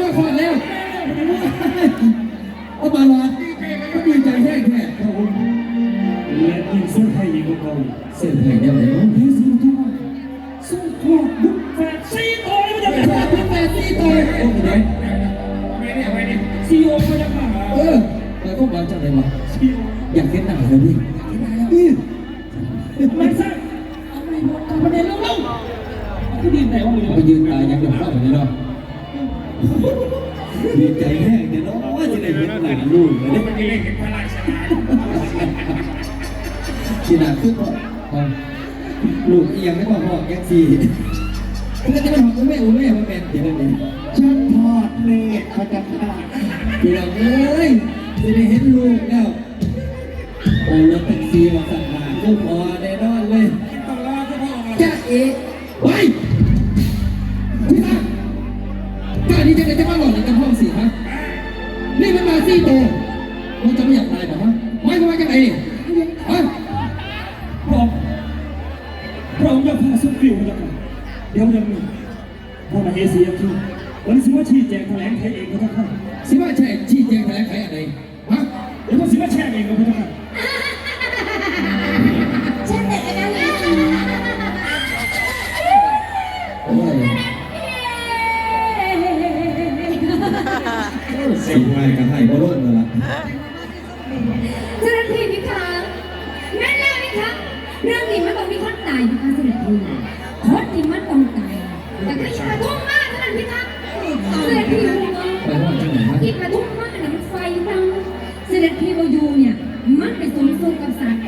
มาขอดแล้วเอามาลอดก็ดีใจแท้แท้พระองค์และยิ่งเส้นไทยยิงกว่าเก่าเส้นแห่งเดียวเลยเฮ้ยสิทุกวันสู้ครอบบุกแฝดสี่ตัวเลยมันจะแต่เป็นขอดเป็นแปดสี่ตัวโอ้โหไหนซีโอมันจะมาเออแต่ก็มาจากไหนวะออยากเห็นหน้าเลยดิอือไม่ใช่เอาไปหมดประเด็นแล้วๆคือดีแต่ว่ามึงไปยืนตายยังกับข้าวแบบนี้เนาะ ดีใจแห้งเดี๋ยวน้องว่าจะได้เห็นหน้าลูกเลยเนี่ยมันจะเล่นเป็นพระราชาที่หน้าคือพ่อลูกยังไม่ต้องพ่อแก๊กซี่มันก็จะเป็นของแม่โอ้แม่มาเป็นเดี๋ยวนี้ฉันทอดเล็กเขาจะฆ่าพี่น้องเอ้ยจะได้เห็นลูกแล้วโอ้รถแท็กซี่มาสั่งหาลูกพอแน่นอนเลยต้องรอเฉพาะอจ้าเอ๋ไว้ นี่มันมาซี่โตมึงจะไม่อยากตายหรอฮะไม่ก็มาจากไหนนี่ฮะพระองค์พระองค์จะพาสุขิวมาจากไหนเดี๋ยวจะมีพระมเหสีคือวันนี้สิว่าชี้แจงแถลงไทยเองก็จะฆ่าสิว่าใช่ชี้แจงแถลงไขอะไรฮะเดี๋ยวก็สิว่าแช่งเองก็จะฆ่าฉั สิงให้กันให้บ่ล้นแล้วล่ะเจ้าหน้าที่พิทักษ์แม่นแล้วพิทักษ์เรื่องนี้มันต้องมีคนตายพิทักษ์เสด็จพี่คนที่มันต้องตายแต่ก็อีกระทุ่มมากเท่านั้นพิทักษ์เสด็จพี่รู้ไหมไปห้องจังไหนฮะอีกระทุ่มมากนะมันไฟดังเสด็จพี่วายูเนี่ยมันไปสมสู้กับสัตว์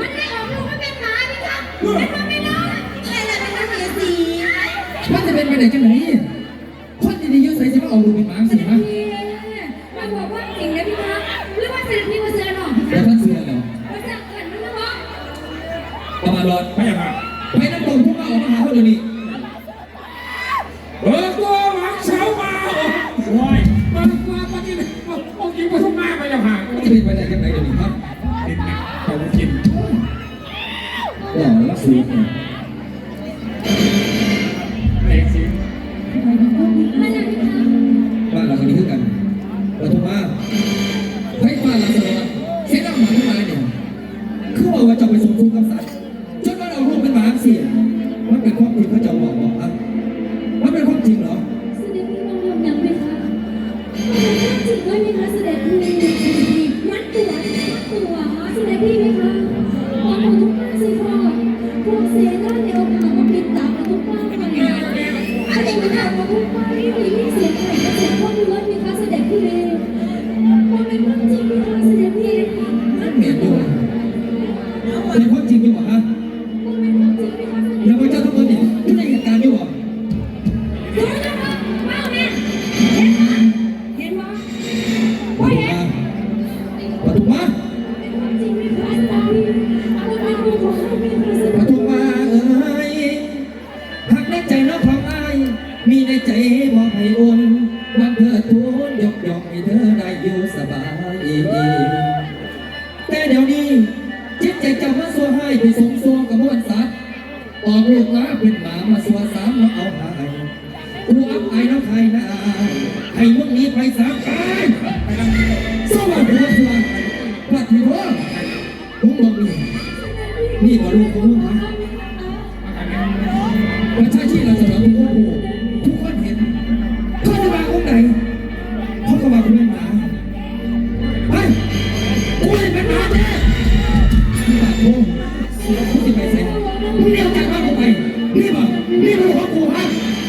มันได้ออกลูกมาเป็นหมาพิทักษ์เป็นมาไม่ได้ใครล่ะเป็นมาเสียสีมันจะเป็นไปไหนจังไหนคนที่ได้ยืดใส่สิมาเอาลูกเป็นหมาเสสิด็จฮะ ประมาณรอดไม่ใช่ค่ะไปน้ำตกทุกมาออกมาหาเขาเดี๋ยวนี้เบิกตัวหวังเช้ามาโอ้ยเบิกตัวปฏิบัติองค์หญิงปทุมมาไม่ใช่ค่ะมันจะเป็นไปได้จังไหนเดี๋ยวนี้ครับติดหนักแต่ว่ากินก็รักสูงเนี่ย มันเป็นความจริงพระเจ้าบอกบอกอะมันเป็นความจริงเหรอ ในใจมอบให้อุ่นวันเธอทูลยกย่องให้เธอได้อยู่สบายแต่เดี๋ยวนี้จิตใจเจ้ามาสัวให้ไปสมสัวกับมวลสัตว์ออกลูกหลาเป็นหมามาสัวสามมาเอาหายกูอับอายน้องใครนะให้มึงหนีไปสามกายสวัสดีครับวัดที่พ่อมึงบอกนี่นี่บอกลูกของมึงนะประ นี่บอก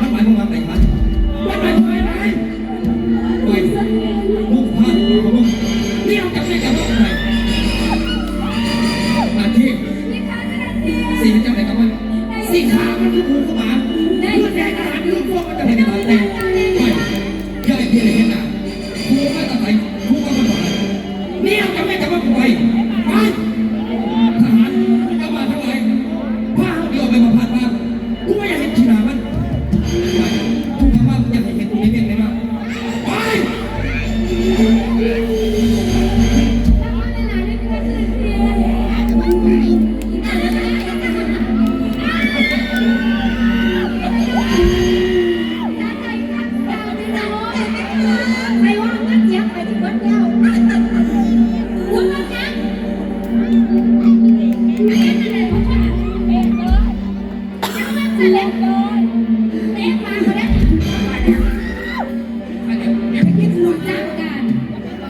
รับหมายมึงวางไหนครับรับหมาไหไปมุกาดของมึนี่เอากลัไปกับมาไหาทิตสี่เจ้าไหนครับมันสี่ขามันคืหูขมาเพื่อแจกอาหารที่ลูวมันจะไปกันตด้ไปย่อยเพี้ยนเห็นหนาหูมาตะไค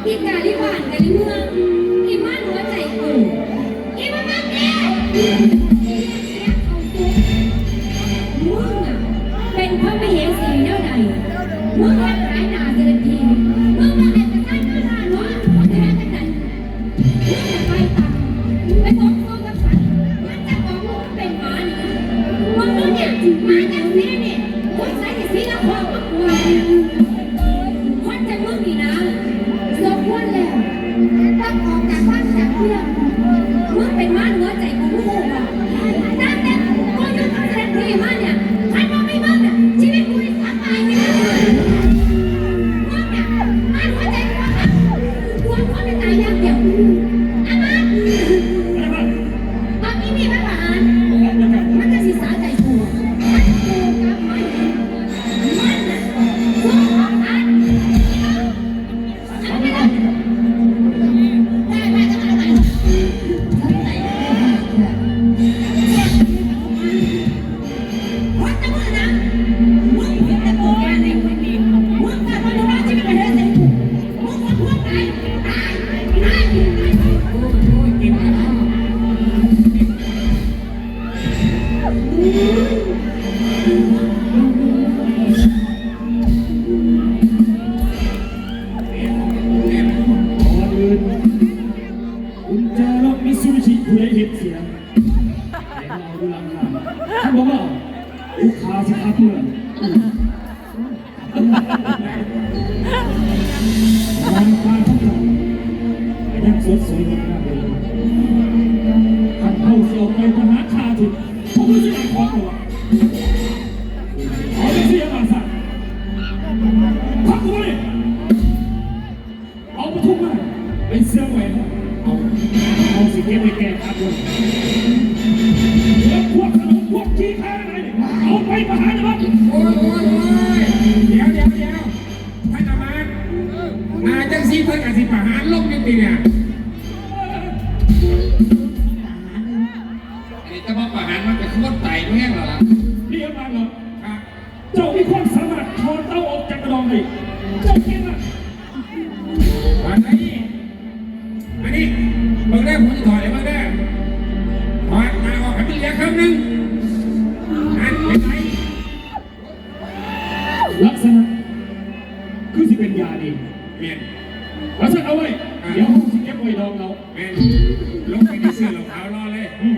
มีการริบานกันเมืองอีม่านหัวใจกูอีมบ้านเนี่ย กนิดดีเนี่ยไอ้เจ้าบ้าประหารมันก็คือว่าไต่ไม่แหหรอเรียกมาเหรอครัเจ้ามีความสามารถถอนเต้าออกจากกระดองดิเจ้าเก่งมากอันนี้อันนี้เมื่อแรผมจะถอยเลยมื่อแรกถอยมาออกให้มังเหลือครั้งหนึ่งอันเป็นไงลักษณะคือสิเป็นยาดีเมียน นกเว้ยลงไปในเสื้อรอล้ารอเลยอื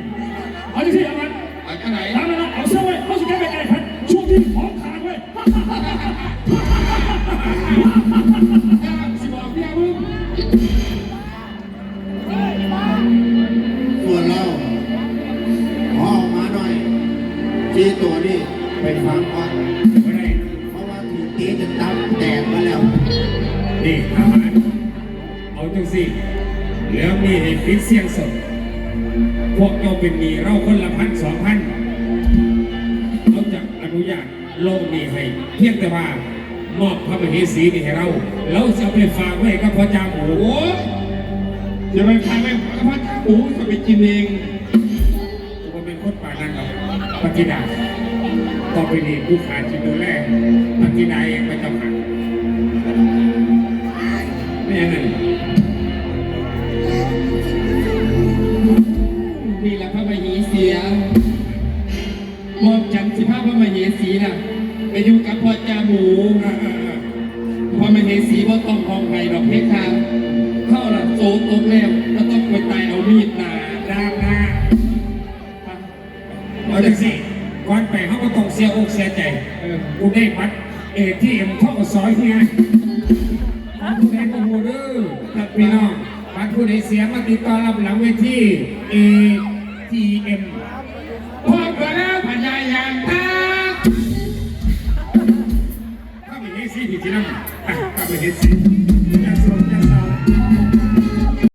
เอาดิสิเอามันเอาไหน เอามันเอาเสื้อไว้เอาสเก้ตไปไอ้พันช่วงที่ของขาดไว้ เสียงสดพวกเราเป็นหนี้เราคนละพันสองพันเราจะอนุญาตลงหนี้ให้ เพียงแต่ว่ามอบพระมเหสีนี่ให้เรา เราจะเอาไปฝากไว้กับพ่อจาหมูโอ้ยจะไปขายไปกระเพาะข้าวหมูจะไปกินเองผมเป็นคนป่านั้นหรอกปฏิดาต่อไปนี้ผู้ขาดจะดูแลปฏิดาเองไม่ต้องหักไม่อย่างนั้นนี่ สิภาพพระมเหสีน่ะไปอยู่กับพ่อจาหมูเออเออเออพระมเหสีว่าต้องห้องไห้ดอกเพคะเข้าละโซตกแล้วก็ต้องไปตายเอามีดหนาดาวนาเอาจังสิก่อนไปเขาก็ต้องเสียอกเสียใจเออกูได้บัตรเอทีเอ็มท่อกสอยเฮียของผู้ใดก็หูเด้อครับพี่น้องบัตรผู้ใดเสียมาติดต่อรับหลังเวทีเอทีเอ็ม อีกทีนึงอะไปเห็นสิ